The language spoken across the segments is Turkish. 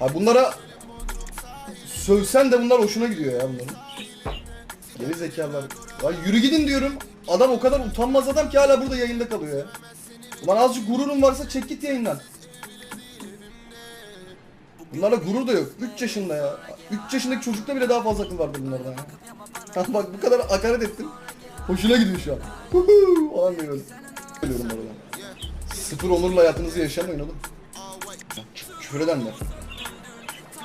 Ha bunlara sövsen de bunlar hoşuna gidiyor ya bunların. Geri zekalar. Ya yürü gidin diyorum. Adam o kadar utanmaz adam ki hala burada yayında kalıyor ya. Ulan azıcık gururun varsa çek git yayından. Bunlarla gurur da yok. 3 yaşında ya. 3 yaşındaki çocukta bile daha fazla akıl vardır bunlardan ya. Bak bu kadar hakaret ettim. Hoşuna gidiyor şu an. Huhu falan diyoruz. Sıfır onurla hayatınızı yaşamayın oğlum. Küfür edenler.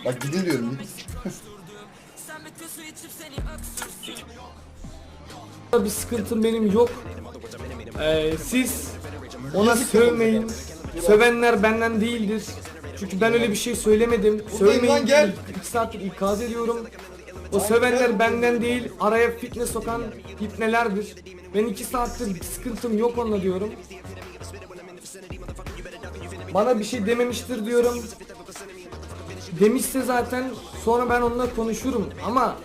Bak gidin diyorum git. bir sıkıntım benim yok. Ee, siz ona sövmeyin. Sövenler benden değildir. Çünkü ben öyle bir şey söylemedim. Sövmeyin. gel. 2 saattir ikaz ediyorum. O sövenler benden değil, araya fitne sokan fitnelerdir. Ben 2 saattir sıkıntım yok onunla diyorum. Bana bir şey dememiştir diyorum. Demişse zaten sonra ben onunla konuşurum ama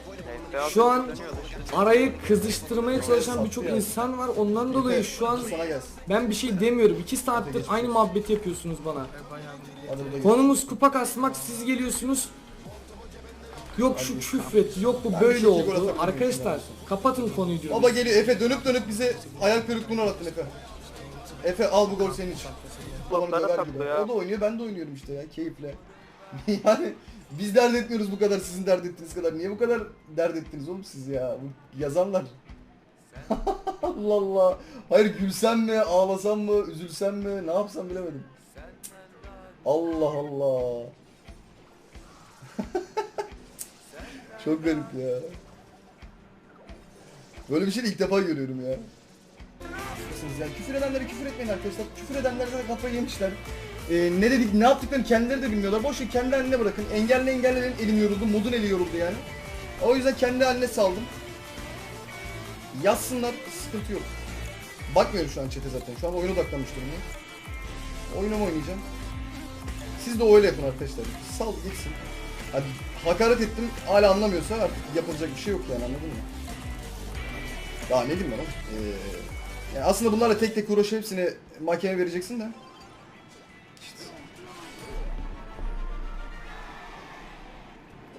şu an arayı kızıştırmaya çalışan birçok insan var. Ondan dolayı şu an ben bir şey demiyorum. 2 saattir aynı muhabbeti yapıyorsunuz bana. Konumuz kupa kasmak siz geliyorsunuz. Yok şu küfret, yok bu böyle oldu. Arkadaşlar kapatın konuyu diyorum. Baba geliyor Efe dönüp dönüp bize ayak kırıklığını uğrattın Efe. Efe al bu gol senin için. Babanı döver gibi. ya. O da oynuyor ben de oynuyorum işte ya keyifle. yani biz dert etmiyoruz bu kadar sizin dert ettiğiniz kadar. Niye bu kadar dert ettiniz oğlum siz ya? Bu yazanlar. Allah Allah. Hayır gülsem mi, ağlasam mı, üzülsem mi, ne yapsam bilemedim. Allah Allah. Çok garip ya. Böyle bir şey ilk defa görüyorum ya. Yani küfür edenlere küfür etmeyin arkadaşlar. Küfür edenlere de kafayı yemişler. Ee, ne dedik, ne yaptıklarını kendileri de bilmiyorlar. Boş ver kendi haline bırakın. Engelle engellerin elim yoruldu, modun eli yoruldu yani. O yüzden kendi haline saldım. Yazsınlar, sıkıntı yok. Bakmıyorum şu an chat'e zaten. Şu an oyuna odaklanmış durumdayım. Oyuna mı oynayacağım? Siz de öyle yapın arkadaşlar. Sal gitsin. Hadi hakaret ettim hala anlamıyorsa artık yapılacak bir şey yok yani anladın mı? Daha ne diyeyim ben? Ee, yani aslında bunlarla tek tek uğraşıp hepsini mahkemeye vereceksin de.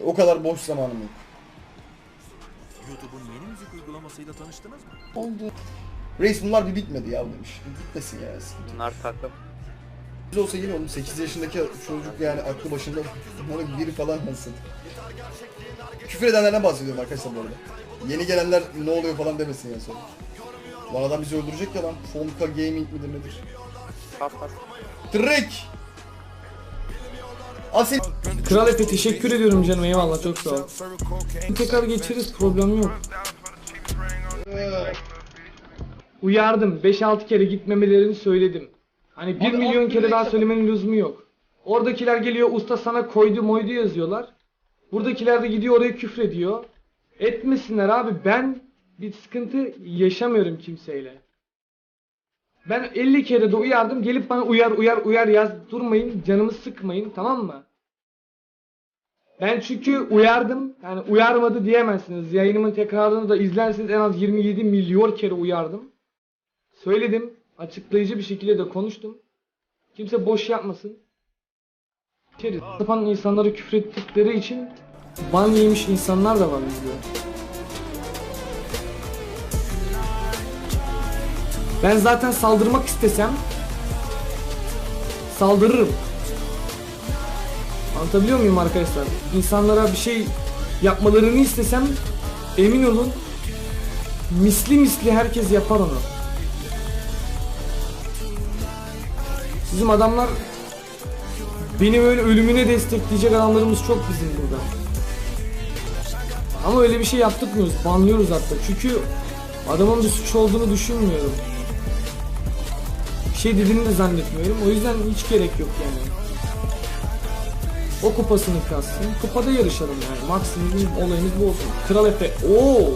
O kadar boş zamanım yok. YouTube'un yeni müzik uygulamasıyla tanıştınız mı? Oldu. Reis bunlar bir bitmedi ya demiş. Bir bitmesin ya. Bunlar takım. Biz olsa yine oğlum 8 yaşındaki çocuk yani aklı başında onu biri falan nasıl. Küfür edenlerden bahsediyorum arkadaşlar bu arada. Yeni gelenler ne oluyor falan demesin yani sonra. Lan adam bizi öldürecek ya lan. Fonka Gaming midir nedir? Kapat. Trek! Asil Kral Efe teşekkür ediyorum canım eyvallah çok sağ ol. Tekrar geçeriz problem yok. Uyardım 5-6 kere gitmemelerini söyledim. Hani 1 Abi, milyon abi, kere daha söylemenin lüzumu yok. Oradakiler geliyor usta sana koydu moydu yazıyorlar. Buradakiler de gidiyor oraya küfrediyor. Etmesinler abi ben bir sıkıntı yaşamıyorum kimseyle. Ben 50 kere de uyardım gelip bana uyar uyar uyar yaz durmayın canımı sıkmayın tamam mı? Ben çünkü uyardım. Yani uyarmadı diyemezsiniz. Yayınımın tekrarını da izlerseniz en az 27 milyon kere uyardım. Söyledim. Açıklayıcı bir şekilde de konuştum. Kimse boş yapmasın. İçeri sapan insanları küfrettikleri için ban yemiş insanlar da var izliyor. Ben zaten saldırmak istesem saldırırım. Anlatabiliyor muyum arkadaşlar? İnsanlara bir şey yapmalarını istesem emin olun misli misli herkes yapar onu. Bizim adamlar benim öyle ölümüne destekleyecek adamlarımız çok bizim burada. Ama öyle bir şey yaptırmıyoruz. Banlıyoruz hatta. Çünkü adamın bir suç olduğunu düşünmüyorum. Şey dediğini de zannetmiyorum. O yüzden hiç gerek yok yani. O kupasını kassın. Kupada yarışalım yani. Maksimum olayımız bu olsun. Kral Efe. Oo.